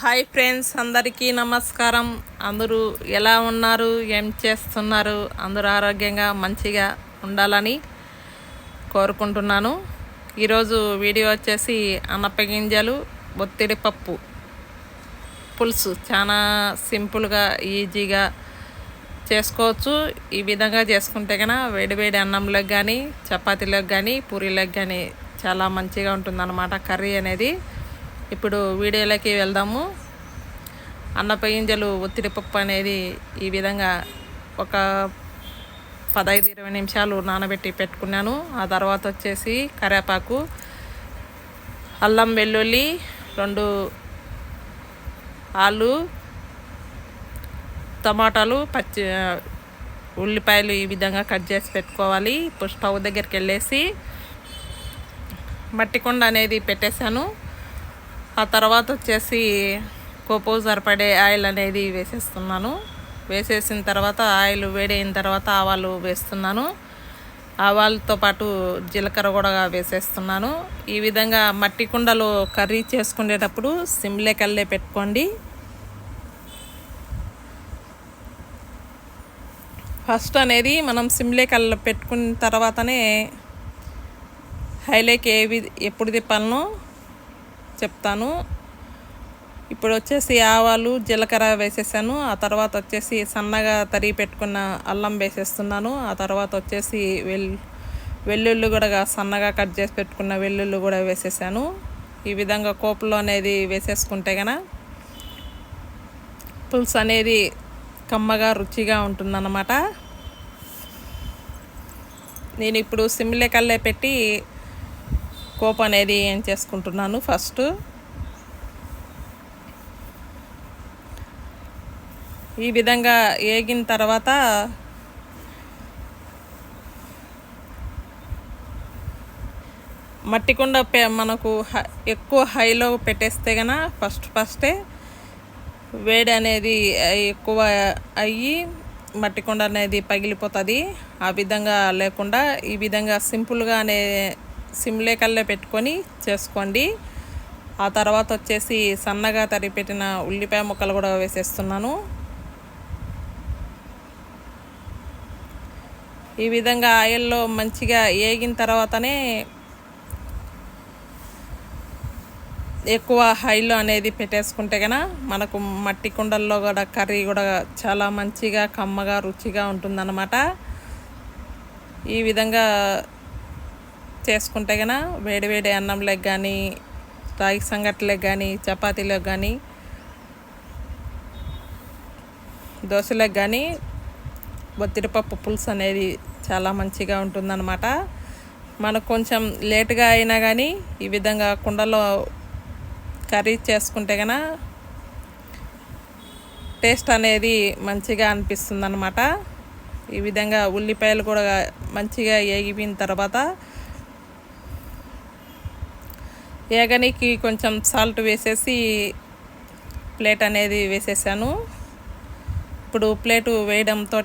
Hi friends అందరికీ నమస్కారం. అందరూ ఎలా ఉన్నారు? ఏం చేస్తున్నారు? అందరూ ఆరోగ్యంగా మంచిగా ఉండాలని కోరుకుంటున్నాను. ఈరోజు వీడియో వచ్చేసి అన్నపగింజలు ఒత్తిడి పప్పు పులుసు. చాలా సింపుల్గా ఈజీగా చేసుకోవచ్చు. ఈ విధంగా చేసుకుంటే కన్నా వేడివేడి అన్నంలోకి కానీ చపాతీలోకి కానీ పూరీలోకి కానీ చాలా మంచిగా ఉంటుందన్నమాట కర్రీ అనేది. ఇప్పుడు వీడియోలోకి వెళ్దాము. అన్నపగింజలు ఒత్తిడి పప్పు అనేది ఈ విధంగా ఒక పదహైదు ఇరవై నిమిషాలు నానబెట్టి పెట్టుకున్నాను. ఆ తర్వాత వచ్చేసి కరేపాకు అల్లం వెల్లుల్లి రెండు ఆలు టమాటాలు పచ్చి ఉల్లిపాయలు ఈ విధంగా కట్ చేసి పెట్టుకోవాలి. ఇప్పుడు స్టవ్ దగ్గరికి వెళ్ళేసి మట్టి కొండ అనేది పెట్టేశాను. ఆ తర్వాత వచ్చేసి కోపో సరిపడే ఆయిల్ అనేది వేసేస్తున్నాను. వేసేసిన తర్వాత ఆయిల్ వేడైన తర్వాత ఆవాలు వేస్తున్నాను. ఆవాలతో పాటు జీలకర్ర కూడా వేసేస్తున్నాను. ఈ విధంగా మట్టి కుండలో కర్రీ చేసుకునేటప్పుడు సిమ్లే కల్లే పెట్టుకోండి. ఫస్ట్ అనేది మనం సిమ్లే కళ్ళ పెట్టుకున్న తర్వాతనే హైలేక్ ఏవి ఎప్పుడు తిప్పాలనో చెప్తాను. ఇప్పుడు వచ్చేసి ఆవాలు జీలకర్ర వేసేసాను. ఆ తర్వాత వచ్చేసి సన్నగా తరిగి పెట్టుకున్న అల్లం వేసేస్తున్నాను. ఆ తర్వాత వచ్చేసి వెల్ వెల్లుల్లి కూడా సన్నగా కట్ చేసి పెట్టుకున్న వెల్లుల్లి కూడా వేసేసాను. ఈ విధంగా కోపలో అనేది వేసేసుకుంటే కన పులుసు అనేది కమ్మగా రుచిగా ఉంటుందన్నమాట. నేను ఇప్పుడు సిమ్లే కల్లే పెట్టి కోప్ అనేది ఏం చేసుకుంటున్నాను? ఫస్ట్ ఈ విధంగా ఏగిన తర్వాత మట్టి కుండ పె మనకు ఎక్కువ హైలో పెట్టేస్తే కన ఫస్ట్ ఫస్టే వేడి అనేది ఎక్కువ అయ్యి మట్టి కుండ అనేది పగిలిపోతుంది. ఆ విధంగా లేకుండా ఈ విధంగా సింపుల్గా అనే సిమ్లే కల్లే పెట్టుకొని చేసుకోండి. ఆ తర్వాత వచ్చేసి సన్నగా తరిపెట్టిన ఉల్లిపాయ ముక్కలు కూడా వేసేస్తున్నాను. ఈ విధంగా ఆయిల్లో మంచిగా ఏగిన తర్వాతనే ఎక్కువ హైలో అనేది పెట్టేసుకుంటే కనుక మనకు మట్టి కుండల్లో కూడా కర్రీ కూడా చాలా మంచిగా కమ్మగా రుచిగా ఉంటుందన్నమాట. ఈ విధంగా చేసుకుంటే కనుక వేడివేడి అన్నంలోకి కానీ రాగి సంగట్లకు కానీ చపాతీలకు కానీ దోశలకు కానీ బొత్తిడిపప్పు పులుసు అనేది చాలా మంచిగా ఉంటుందన్నమాట. మనకు కొంచెం లేటుగా అయినా కానీ ఈ విధంగా కుండలో కర్రీ చేసుకుంటే కనుక టేస్ట్ అనేది మంచిగా అనిపిస్తుంది అనమాట ఈ విధంగా ఉల్లిపాయలు కూడా మంచిగా ఏగిపోయిన తర్వాత ఏగనికి కొంచెం సాల్ట్ వేసేసి ప్లేట్ అనేది వేసేసాను. ఇప్పుడు ప్లేటు వేయడంతో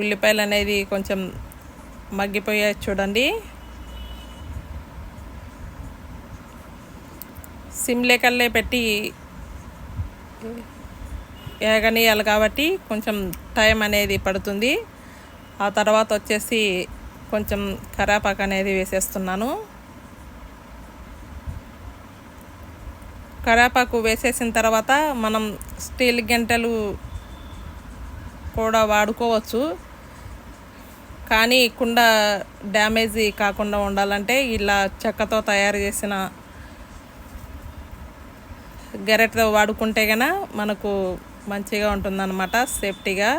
ఉల్లిపాయలు అనేది కొంచెం మగ్గిపోయాయి చూడండి. సిమ్లే కల్లే పెట్టి ఏగనీయాలి కాబట్టి కొంచెం టైం అనేది పడుతుంది. ఆ తర్వాత వచ్చేసి కొంచెం కరాపాకు అనేది వేసేస్తున్నాను. కరేపాకు వేసేసిన తర్వాత మనం స్టీల్ గంటలు కూడా వాడుకోవచ్చు. కానీ కుండ డ్యామేజ్ కాకుండా ఉండాలంటే ఇలా చెక్కతో తయారు చేసిన గెరెట్తో వాడుకుంటే కనుక మనకు మంచిగా ఉంటుందన్నమాట సేఫ్టీగా.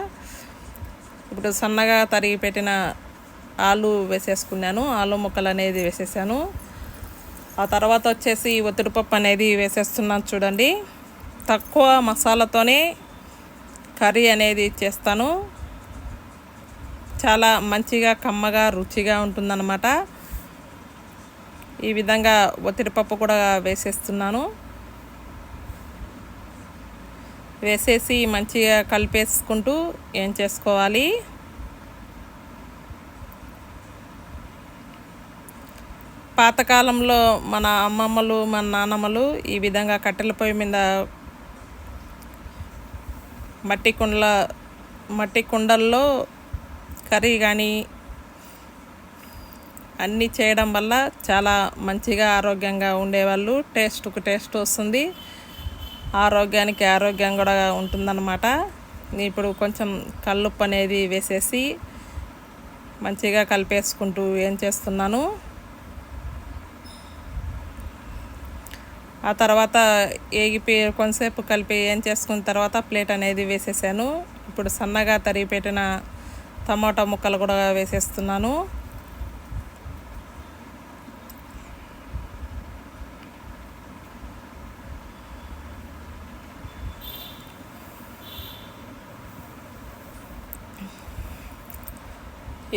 ఇప్పుడు సన్నగా తరిగి పెట్టిన ఆలు వేసేసుకున్నాను ఆలు ముక్కలు అనేది వేసేసాను. ఆ తర్వాత వచ్చేసి ఒత్తిడిపప్పు అనేది వేసేస్తున్నాను చూడండి. తక్కువ మసాలాతోనే కర్రీ అనేది చేస్తాను. చాలా మంచిగా కమ్మగా రుచిగా ఉంటుందన్నమాట. ఈ విధంగా ఒత్తిడిపప్పు కూడా వేసేస్తున్నాను. వేసేసి మంచిగా కలిపేసుకుంటూ ఏం చేసుకోవాలి? పాతకాలంలో మన అమ్మమ్మలు మన నాన్నమ్మలు ఈ విధంగా కట్టెల పొయ్యి మీద మట్టి కుండల మట్టి కుండల్లో కర్రీ కానీ అన్నీ చేయడం వల్ల చాలా మంచిగా ఆరోగ్యంగా ఉండేవాళ్ళు. టేస్ట్కు టేస్ట్ వస్తుంది. ఆరోగ్యానికి ఆరోగ్యం కూడా ఉంటుందన్నమాట. ఇప్పుడు కొంచెం కల్లుప్పు అనేది వేసేసి మంచిగా కలిపేసుకుంటూ ఏం చేస్తున్నాను? ఆ తర్వాత ఏగిపి కొంతసేపు కలిపి ఏం చేసుకున్న తర్వాత ప్లేట్ అనేది వేసేసాను. ఇప్పుడు సన్నగా తరిగి పెట్టిన టమాటా ముక్కలు కూడా వేసేస్తున్నాను.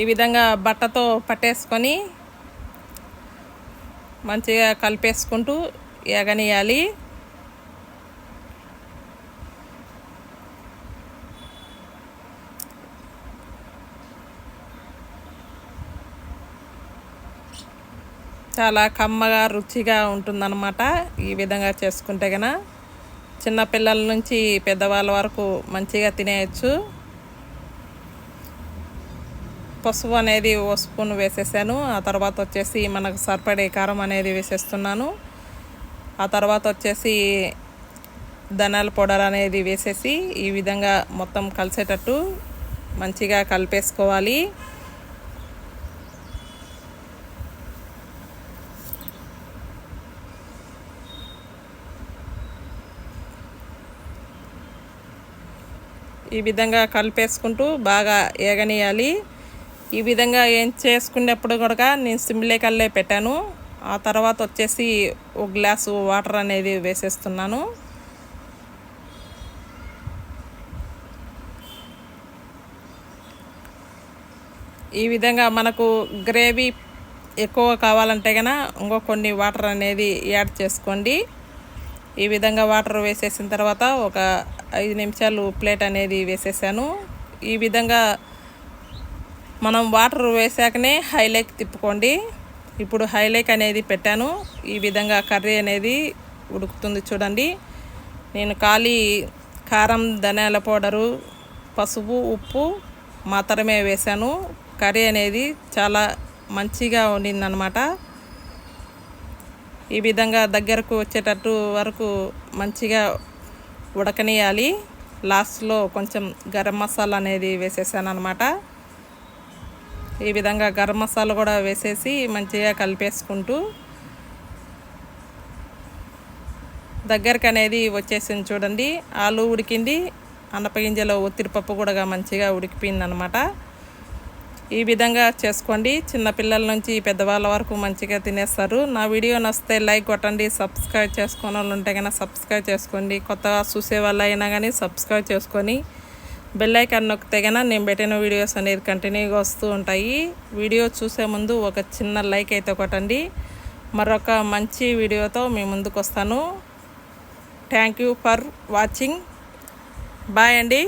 ఈ విధంగా బట్టతో పట్టేసుకొని మంచిగా కలిపేసుకుంటూ ఎగనియాలి చాలా కమ్మగా రుచిగా ఉంటుందన్నమాట ఈ విధంగా చేసుకుంటే కన చిన్నపిల్లల నుంచి పెద్దవాళ్ళ వరకు మంచిగా తినేయచ్చు. పసుపు అనేది ఓ స్పూన్ వేసేసాను. ఆ తర్వాత వచ్చేసి మనకు సరిపడే కారం అనేది వేసేస్తున్నాను. ఆ తర్వాత వచ్చేసి ధనాల పౌడర్ అనేది వేసేసి ఈ విధంగా మొత్తం కలిసేటట్టు మంచిగా కలిపేసుకోవాలి. ఈ విధంగా కలిపేసుకుంటూ బాగా ఏగనీయాలి. ఈ విధంగా ఏం చేసుకునేప్పుడు కూడా నేను సిమ్లే కల్లే పెట్టాను. ఆ తర్వాత వచ్చేసి ఒక గ్లాసు వాటర్ అనేది వేసేస్తున్నాను. ఈ విధంగా మనకు గ్రేవీ ఎక్కువ కావాలంటే కనుక ఇంకో కొన్ని వాటర్ అనేది యాడ్ చేసుకోండి. ఈ విధంగా వాటర్ వేసేసిన తర్వాత ఒక ఐదు నిమిషాలు ప్లేట్ అనేది వేసేసాను. ఈ విధంగా మనం వాటర్ వేసాకనే హైలైక్ తిప్పుకోండి. ఇప్పుడు హైలైక్ అనేది పెట్టాను. ఈ విధంగా కర్రీ అనేది ఉడుకుతుంది చూడండి. నేను ఖాళీ కారం ధనియాల పౌడరు పసుపు ఉప్పు మాత్రమే వేశాను. కర్రీ అనేది చాలా మంచిగా ఉండిందనమాట ఈ విధంగా దగ్గరకు వచ్చేటట్టు వరకు మంచిగా ఉడకనియాలి. లాస్ట్లో కొంచెం గరం మసాలా అనేది వేసేసాను అనమాట ఈ విధంగా గరం మసాలా కూడా వేసేసి మంచిగా కలిపేసుకుంటూ దగ్గరికి అనేది వచ్చేసింది చూడండి. ఆలు ఉడికింది. అన్నపగింజలో ఒత్తిడిపప్పు కూడా మంచిగా ఉడికిపోయింది అనమాట ఈ విధంగా చేసుకోండి. చిన్నపిల్లల నుంచి పెద్దవాళ్ళ వరకు మంచిగా తినేస్తారు. నా వీడియో నచ్చితే లైక్ కొట్టండి. సబ్స్క్రైబ్ చేసుకున్న వాళ్ళు ఉంటే కనుక సబ్స్క్రైబ్ చేసుకోండి. కొత్తగా చూసే వాళ్ళు అయినా కానీ సబ్స్క్రైబ్ చేసుకొని బెల్ ఐకాన్ నొక్కితే నేను పెట్టిన వీడియోస్ అనేది కంటిన్యూగా వస్తూ ఉంటాయి. వీడియో చూసే ముందు ఒక చిన్న లైక్ అయితే కొట్టండి. మరొక మంచి వీడియోతో మీ ముందుకు వస్తాను. Thank you for watching bye అండి.